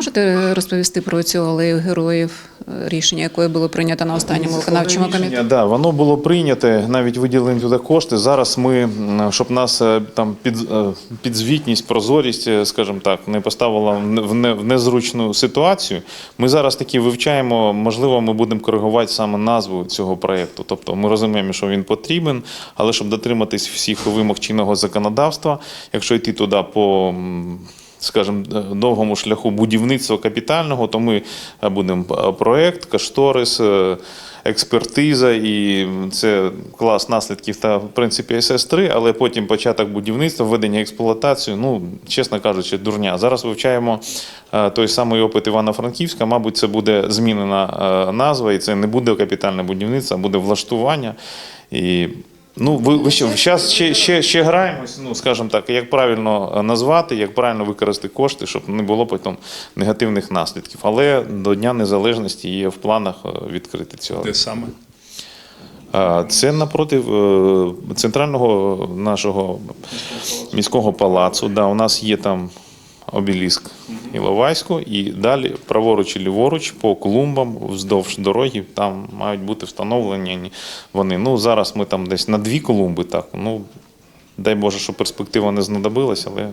можете розповісти про цю алею героїв, рішення якої було прийнято на останньому виконавчому комітеті? Рішення, Да, воно було прийняте, навіть виділені туди кошти. Зараз ми, щоб нас е, там під, е, підзвітність, прозорість, е, скажімо так, не поставила в не- в незручну ситуацію. Ми зараз таки вивчаємо, можливо, ми будемо коригувати саме назву цього проєкту. Тобто ми розуміємо, що він потрібен, але щоб дотриматись всіх вимог чинного законодавства, якщо йти туди по. М, Скажімо, довгому шляху будівництва капітального, то ми е, будемо е, проект, кошторис, е, експертиза, і це клас наслідків та в принципі СС-3, але потім початок будівництва, введення експлуатацію, ну, чесно кажучи, дурня. Зараз вивчаємо е, той самий опит Івано-Франківська. Мабуть, це буде змінена е, назва, і це не буде капітальне будівництво, а буде влаштування. І Ну, ви, ви що, зараз ще, ще, ще граємось, ну, скажімо так, як правильно назвати, як правильно використати кошти, щоб не було потім негативних наслідків. Але до Дня Незалежності є в планах е, відкрити цього. Де саме? Це напроти е, центрального нашого міського палацу. Да, у нас є там обеліск Іловайську, і далі праворуч і ліворуч по клумбам вздовж дороги там мають бути встановлені вони. Ну, зараз ми там десь на дві клумби, так. Ну, дай Боже, що перспектива не знадобилась, але